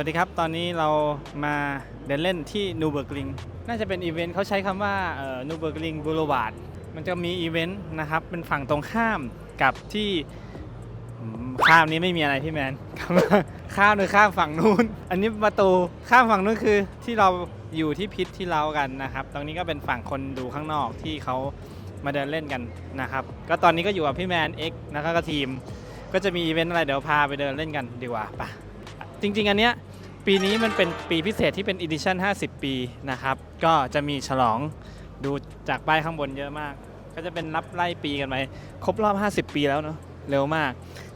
วัสดีครับ ตอนนี้เรามาเดินเล่นที่นูเบิร์กลิง น่าจะเป็นอีเวนต์เขาใช้คำว่านูเบิร์กลิงบูโรวาดมันจะมีอีเวนต์นะครับ เป็นฝั่งตรงข้ามกับที่ข้ามนี้ไม่มีอะไรพี่แมน ข้ามเลยข้ามฝั่งนู้น อันนี้ประตูข้ามฝั่งนู้นคือที่เราอยู่ที่พิษที่เรากันนะครับ ตรงนี้ก็เป็นฝั่งคนดูข้างนอกที่เขามาเดินเล่นกันนะครับ ก็ตอนนี้ก็อยู่กับพี่แมนเอกนะครับก็ทีม ก็จะมีอีเวนต์อะไรเดี๋ยวพาไปเดินเล่นกันดีกว่าปะจริง ๆ อันเนี้ย ปีนี้มันเป็นปีพิเศษที่เป็นอีดิชั่น50 ปีนะครับ ก็จะมีฉลองดูจากป้ายข้างบนเยอะมาก ก็จะเป็นนับไล่ปีกันไปครบรอบ 50 ปีแล้วเนาะเร็วมาก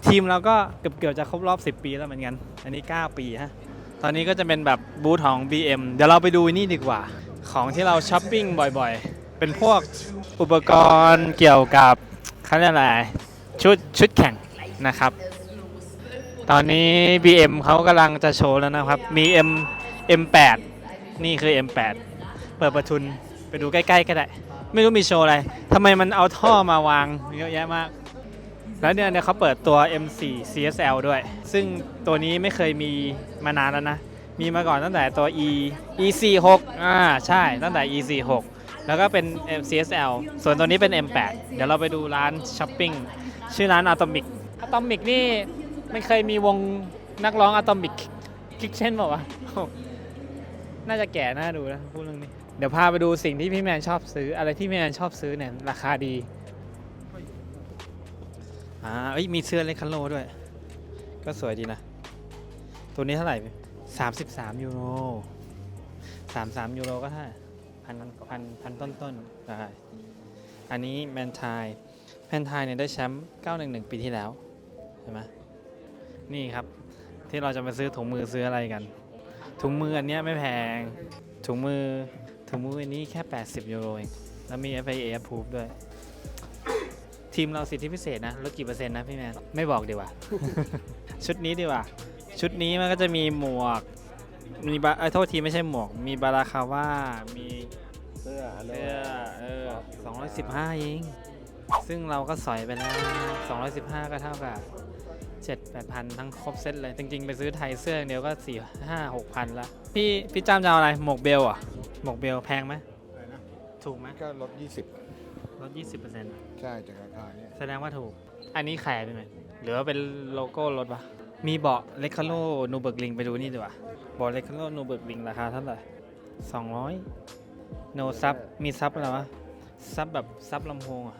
ทีมเราก็เกือบๆจะครบรอบ 10 ปีแล้วเหมือนกัน อันนี้ 9 ปีฮะตอนนี้ก็จะเป็นแบบบูธของ BM เดี๋ยวเราไปดูนี่ดีกว่า ของที่เราช้อปปิ้งบ่อยๆ เป็นพวกอุปกรณ์เกี่ยวกับเขาเรียกอะไรชุดชุดแข่งนะครับ ตอนนี้ BM เขากำลังจะโชว์แล้วนะครับ มี M M8 นี่คือ M8 เปิดประทุนไปดูใกล้ๆก็ได้ ไม่รู้มีโชว์อะไรทำไมมันเอาท่อมาวางเยอะแยะมาก แล้วเนี่ยเนี่ยเขาเปิดตัว M4 CSL ด้วย ซึ่งตัวนี้ไม่เคยมีมานานแล้วนะ มีมาก่อนตั้งแต่ตัว E E46 อ่าใช่ตั้งแต่ E46 แล้วก็เป็น M CSL ส่วนตัวนี้เป็น M8 เดี๋ยวเราไปดูร้านช้อปปิ้งชื่อร้าน Atomic Atomic นี่ มันเคยมีวงนักร้อง Atomic Kitchen บอกว่าวะน่าจะแก่น่าดูนะพูดเรื่องนี้ เดี๋ยวพาไปดูสิ่งที่พี่แมนชอบซื้อ อะไรที่พี่แมนชอบซื้อเนี่ย ราคาดีอ่าเอ้ยมีเสื้อเลคันโลด้วย ก็สวยดีนะ ตัวนี้เท่าไหร่สามสิบสามยูโรสามสามยูโรก็เท่าไหร่พันพันพันต้นต้นๆได้อันนี้แมนทายแมนทายเนี่ยได้แชมป์911ปีที่แล้วเห็นไหม นี่ครับ ที่เราจะมาซื้อถุงมือซื้ออะไรกัน ถุงมืออันเนี้ยไม่แพง ถุงมือถุงมืออันนี้แค่ 80ยูโรเองแล้วมี FIA approve ด้วย ทีมเราสิทธิพิเศษนะลดกี่เปอร์เซ็นต์นะพี่แมนไม่บอกดีกว่า ชุดนี้ดีกว่า ชุดนี้มันก็จะมีหมวก มีบาเอ้ยโทษทีไม่ใช่หมวก มีบาราคาว่ามีเสื้ออันเสื้นี้อเออ215เองซึ่งเราก็สอยไปแล้ว 215 ก็เท่ากับ 7 8พันทั้งครบเซตเลย จริง ๆ ไปซื้อไทยเสื้ออย่างเดียวก็4 5 6พันละพี่พี่จ้ามจะเอาอะไร หมวกเบลเหรอะ หมวกเบลแพงไหมถูกไหมก็ลด ลด20% 20 ใช่จากราคาเนี้ยแสดงว่าถูก อันนี้แขายไปไหมหรือว่าเป็นโลโก้รถปะมีเบาะเลคาโลนูเบิร์กลิงไปดูนี่ดีกว่าเบาะเลคาโลนูเบิร์กลิงราคาเท่าไหร่200โนซับมีซับอะไรวะซับแบบซับลำโพงอะ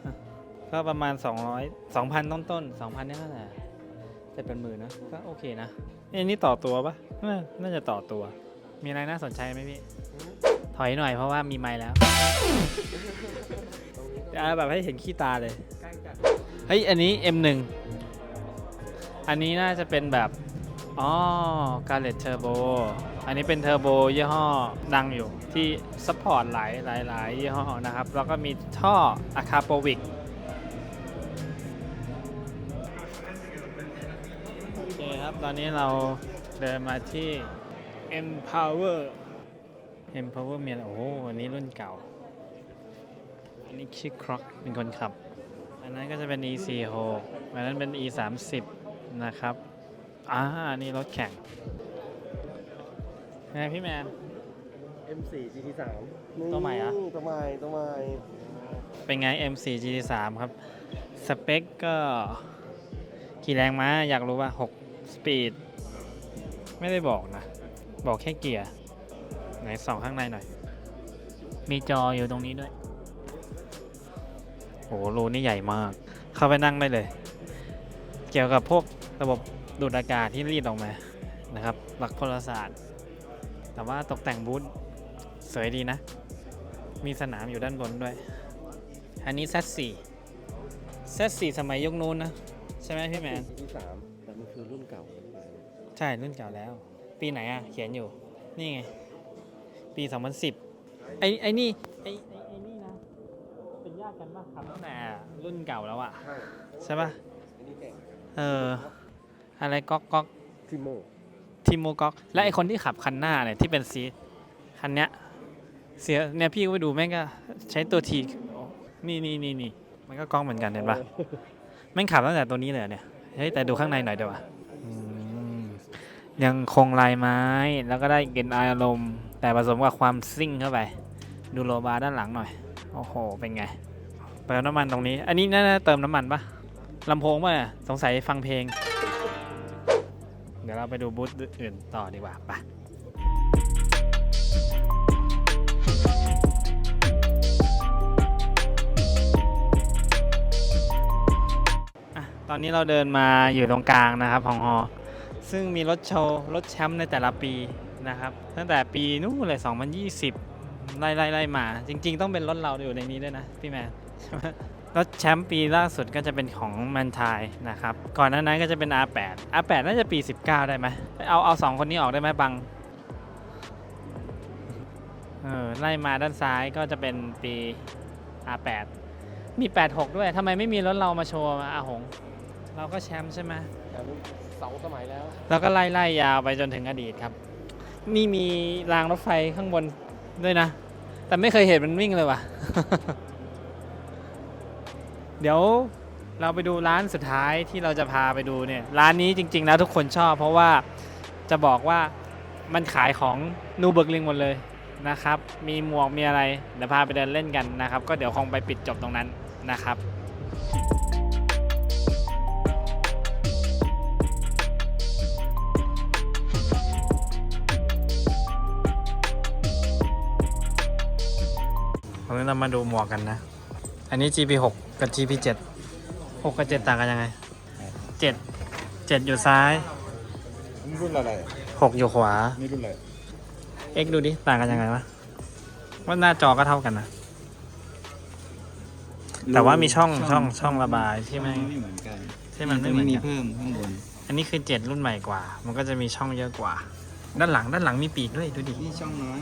ก็ประมาณ200 2,000ต้นต้นๆ2,000นี่เท่าไหร่ จะเป็นหมื่นนะ ก็โอเคนะเอ้ยอันนี้ต่อตัวปะน่าน่าจะต่อตัว มีอะไรน่าสนใจไหมพี่ ถอยหน่อยเพราะว่ามีไม้แล้วเอาแบบให้เห็นขี้ตาเลย เฮ้ย อันนี้ M1 อันนี้น่าจะเป็นแบบ อ๋อ g a r l e t Turbo อันนี้เป็นเทอร์โบยี่ห้อดังอยู่ที่ซัพพอร์ตหลายหลายหลายยี่ห้อนะครับ แล้วก็มีท่อ a c a p o v i c ตอนนี้เราเดินมาที่ Empower Empower มีอะไรโอ้โหอันนี้รุ่นเก่า อันนี้ชื่อคร็อกเป็นคนขับ อันนั้นก็จะเป็น E46 อันนั้นเป็น E30 นะครับอ่าอันนี่รถแข่งไงพี่แมน M4 GT3 ตัวใหม่เหรอ ตัวใหม่ตัวใหม่เป็นไง M4 GT3 ครับ สเปคก็ กี่แรงม้าอยากรู้ว่า6 สปีดไม่ได้บอกนะ บอกแค่เกียร์ ไหนส่องข้างในหน่อย มีจออยู่ตรงนี้ด้วย โอ้โหรูนี่ใหญ่มาก เข้าไปนั่งได้เลย เกี่ยวกับพวกระบบดูดอากาศที่รีดออกมานะครับ หลักพลศาสตร์ แต่ว่าตกแต่งบูธสวยดีนะ มีสนามอยู่ด้านบนด้วย อันนี้ Z4 Z4 สมัยยุคนู้นนะ ใช่ไหมพี่แมน GT3 แต่มั นคือรุ่นเก่าใช่รุ่นเก่าแล้ว ปีไหนอะ เขียนอยู่ นี่ไง ปี 2010 ไอ้ไอ้นี่ไอ้ไอ้ไอ้นี่นะ เป็นญาติกันป่ะครับตั้งแต่รุ่นเก่าแล้วอะ ใช่ใช่ป่ะอันนี้แก่งเออ อะไรก๊อกก๊อกทิโมทีโมก๊อก และไอคนที่ขับคันหน้าเนี่ยที่เป็นสีคันเนี้ยเสียเนี่ยพี่ก็ไปดูแม่งก็ใช้ตัวทีนี่นี่นี่นี่มันก็ก๊อกเหมือนกันเห็นป่ะแม่งขับตั้งแต่ตัวนี้เลยเหรอเนี่ย เฮ้ยแต่ดูข้างในหน่อยเดี๋ยวอะอืมยังคงลายไม้แล้วก็ได้กลิ่นอายอารมณ์ แต่ผสมกับความซิ่งเข้าไป ดูโลบาร์ด้านหลังหน่อย โอ้โห เป็นไงเติมน้ำมันตรงนี้ อันนี้น่าจะเติมน้ำมันปะลำโพงป่ะสงสัยฟังเพลง เดี๋ยวเราไปดูบูธอื่นต่อดีกว่าไปะ อนนี้เราเดินมาอยู่ตรงกลางนะครับของฮอซึ่งมีรถโชว์รถแชมป์ในแต่ละปีนะครับตั้งแต่ปีนู้นเลย 2020 ไล่ไล่ไล่มา จริง ๆ ต้องเป็นรถเราอยู่ในนี้ด้วยนะพี่แมนรถแชมป์ปีล่าสุดก็จะเป็นของแมนทายนะครับก่อนหน้านั้นก็จะเป็น R8 R8 น่าจะปี 19 ได้ไหมเอาเอาสองคนนี้ออกได้ไหมบังเออไล่มาด้านซ้ายก็จะเป็นปี R8 มี 86 ด้วยทำไมไม่มีรถเรามาโชว์มาอาหง เราก็แชมป์ใช่ไหมแต่มันสองสมัยแล้ว แล้วก็ไล่ไล่ยาวไปจนถึงอดีตครับ นี่มีรางรถไฟข้างบนด้วยนะ แต่ไม่เคยเห็นมันวิ่งเลยว่ะ เดี๋ยวเราไปดูร้านสุดท้ายที่เราจะพาไปดูเนี่ย ร้านนี้จริง ๆ แล้วทุกคนชอบ เพราะว่าจะบอกว่ามันขายของนูเบิร์กลิงหมดเลยนะครับ มีหมวกมีอะไร เดี๋ยวพาไปเดินเล่นกันนะครับ ก็เดี๋ยวคงไปปิดจบตรงนั้นนะครับ วันนี้เรามาดูหมวกกันนะ อันนี้ GP6 กับ GP7 6กับ7ต่างกันยังไง7 7อยู่ซ้ายรุ่นอะไร6อยู่ขวา นี่รุ่นอะไร X ดูดิ ต่างกันยังไงวะว่าหน้าจอก็เท่ากันนะ แต่ว่ามีช่องช่องช่องระบายที่ไม่ไม่เหมือนกันที่มันไม่เหมือนมีกัน เพิ่มข้างบน อันนี้คือ 7 รุ่นใหม่กว่า มันก็จะมีช่องเยอะกว่า ด้านหลังด้านหลังมีปีกด้วยดูดิ นี่ช่องน้อย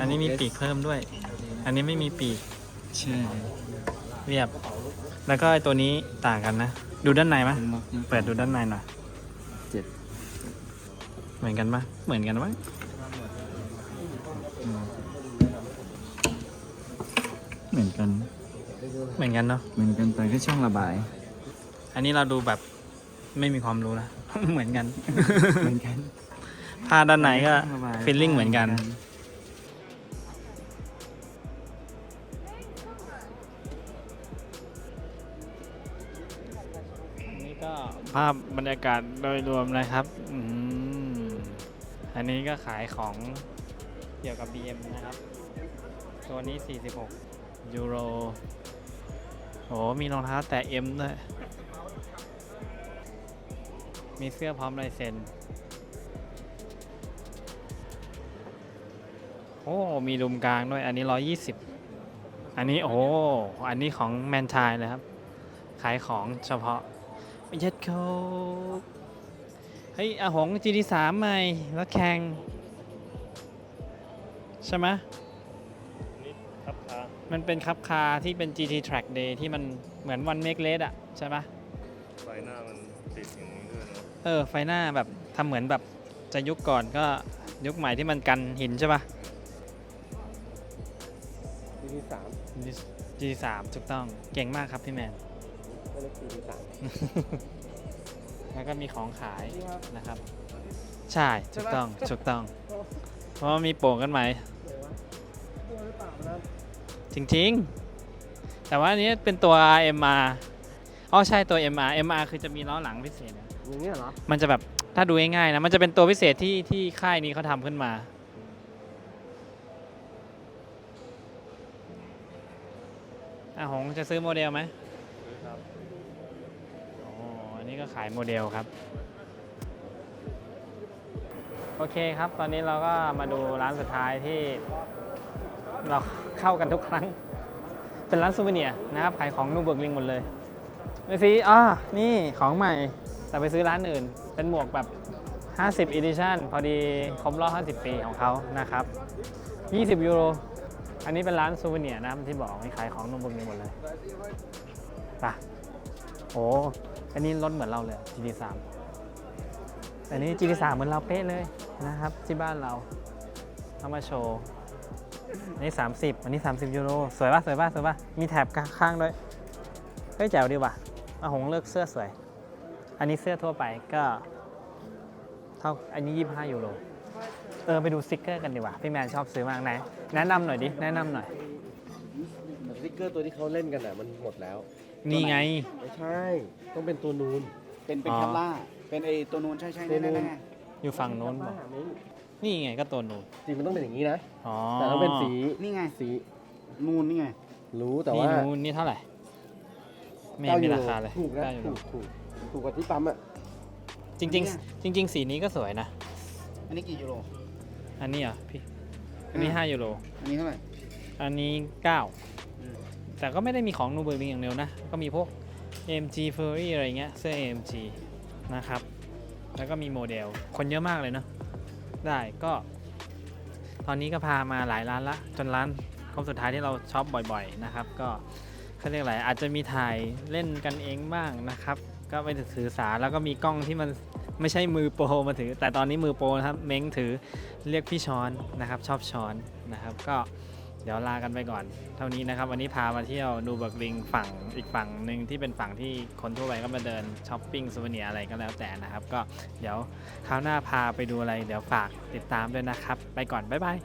อันนี้มีปีกเพิ่มด้วย อันนี้ไม่มีปีกใช่เรียบ แล้วก็ไอตัวนี้ต่างกันนะ ดูด้านในไหมเป็นม็อกนะเปิดดูด้านในหน่อยเจ็ดเหมือนกันปะเหมือนกันปะอืมเหมือนกัน เหมือนกันเนาะเหมือนกันแต่แค่ช่องระบาย อันนี้เราดูแบบไม่มีความรู้นะ เหมือนกัน เหมือนกันผ้าด้านในก็ช่องระบายฟีลลิ่งเหมือนกัน ก็ภาพบรรยากาศโดยรวมนะครับอืมอันนี้ก็ขายของเกี่ยวกับ BM นะครับ ตัวนี้ 46 ยูโร โอ้มีรองเท้าแตะ M ด้วย มีเสื้อพร้อมลายเซ็น โอ้ มีดุมกลางด้วย อันนี้ 120 อันนี้ โอ้ อันนี้ของแมนชายเลยครับ ขายของเฉพาะ เย็ดโคเฮ้ยอาหง GT3 ใหม่รถแข่งใช่ไหมมันเป็นคับคาที่เป็น GT Track Day ที่มันเหมือนวันเมกเลสอะใช่ปะไฟหน้ามันติดอย่างนี้ด้วยเนาะเออ ไฟหน้าแบบทำเหมือนแบบจะยุคก่อนก็ยุคใหม่ที่มันกันหินใช่ปะปีที่สาม G3 ถูกต้องเก่งมากครับพี่แมนก็ เลยปีที่สาม แล้วก็มีของขายนะครับ ใช่ถูกต้องถูกต้องเพราะว่ามีโป่งกันไหมตัวหรือเปล่านะจริงๆ แต่ว่าอันนี้เป็นตัว MR อ๋อใช่ตัว MR MR คือจะมีล้อหลังพิเศษนะอย่างเงี้ยเหรอมันจะแบบถ้าดูง่ายๆนะ มันจะเป็นตัวพิเศษที่ที่ค่ายนี้เขาทำขึ้นมา อะหงจะซื้อโมเดลไหมครับอ๋ออั นนี้ก็ขายโมเดลครับ โอเคครับ ตอนนี้เราก็มาดูร้านสุดท้ายที่เราเข้ากันทุกครั้ง เป็นร้านซูเวเนียร์นะครับขายของนูเบิร์กลิงหมดเลยไม่ซีอ่านี่ของใหม่ แต่ไปซื้อร้านอื่น เป็นหมวกแบบ 50 edition พอดีครบรอบ 50 ปีของเขานะครับ 20 ยูโร อันนี้เป็นร้านซูเวเนียร์นะครับที่บอกมีขายของนูเบิร์กลิงหมดเลยไปะโอ้ อันนี้รถเหมือนเราเลย GT3 แต่นี่ GT3 เหมือนเราเป๊ะเลยนะครับ ที่บ้านเราเอามาโชว์อันนี้ 30 อันนี้ 30 ยูโร สวยป่ะ สวยป่ะ สวยป่ะ มีแถบข้างๆด้วย เฮ้ยแจ๋วดีว่ะอาหงเลือกเสื้อสวย อันนี้เสื้อทั่วไปก็เท่าอันนี้ 25 ยูโร เออ ไปดูสติกเกอร์กันดีกว่า พี่แมนชอบซื้อมากไหนแนะนำหน่อยดิ แนะนำหน่อย สติ๊กเกอร์ตัวที่เขาเล่นกันอะมันหมดแล้ว นี่ไง ไม่ใช่ ต้องเป็นตัวนูน เป็นเป็นอ๋อ แคปล่า เป็นไอตัวนูนใช่ใช่ตัวนูแน่นแน่อยู่ฝั่งโน้นบอกมิ้งนี่ไงก็ตัวนูนจริงมันต้องเป็นอย่างนี้นะ อ๋อแต่ต้องเป็นสีนี่ไงสีนูนนี่ไง รู้แต่นี่ว่านูนนี่เท่าไหร่ไม่เก้มียูโราคาเลยถูกนะเก้ายูโรถูกถูกถูกกว่าที่ปั๊มอะจริง ๆ จริง ๆ สีนี้ก็สวยนะ อันนี้กี่ยูโร อันนี้เหรอพี่ อันนี้5ยูโร อันนี้เท่าไหร่อันนี้อืม9 แต่ก็ไม่ได้มีของนูเบอร์ลิงอย่างเดียวนะ ก็มีพวก AMG Ferrari อะไรเงี้ยเสื้อ AMG นะครับ แล้วก็มีโมเดล คนเยอะมากเลยเนาะ ได้ก็ ตอนนี้ก็พามาหลายร้านละ จนร้านคนสุดท้ายที่เราช็อปบ่อยๆนะครับ ก็เขาเรียกอะไรอาจจะมีถ่ายเล่นกันเองบ้างนะครับ ก็ไปถือสาแล้วก็มีกล้องที่มันไม่ใช่มือโปรมาถือ แต่ตอนนี้มือโปรนะครับ เม้งถือเรียกพี่ช้อนนะครับ ชอบช้อนนะครับ ก็ เดี๋ยวลากันไปก่อน เท่านี้นะครับ วันนี้พามาเที่ยวนูเบิร์กลิงฝั่งอีกฝั่งหนึ่งที่เป็นฝั่งที่คนทั่วไปก็มาเดินช้อปปิ้งซูเวเนียอะไรก็แล้วแต่นะครับ ก็เดี๋ยวคราวหน้าพาไปดูอะไร เดี๋ยวฝากติดตามด้วยนะครับ ไปก่อน บ๊ายบาย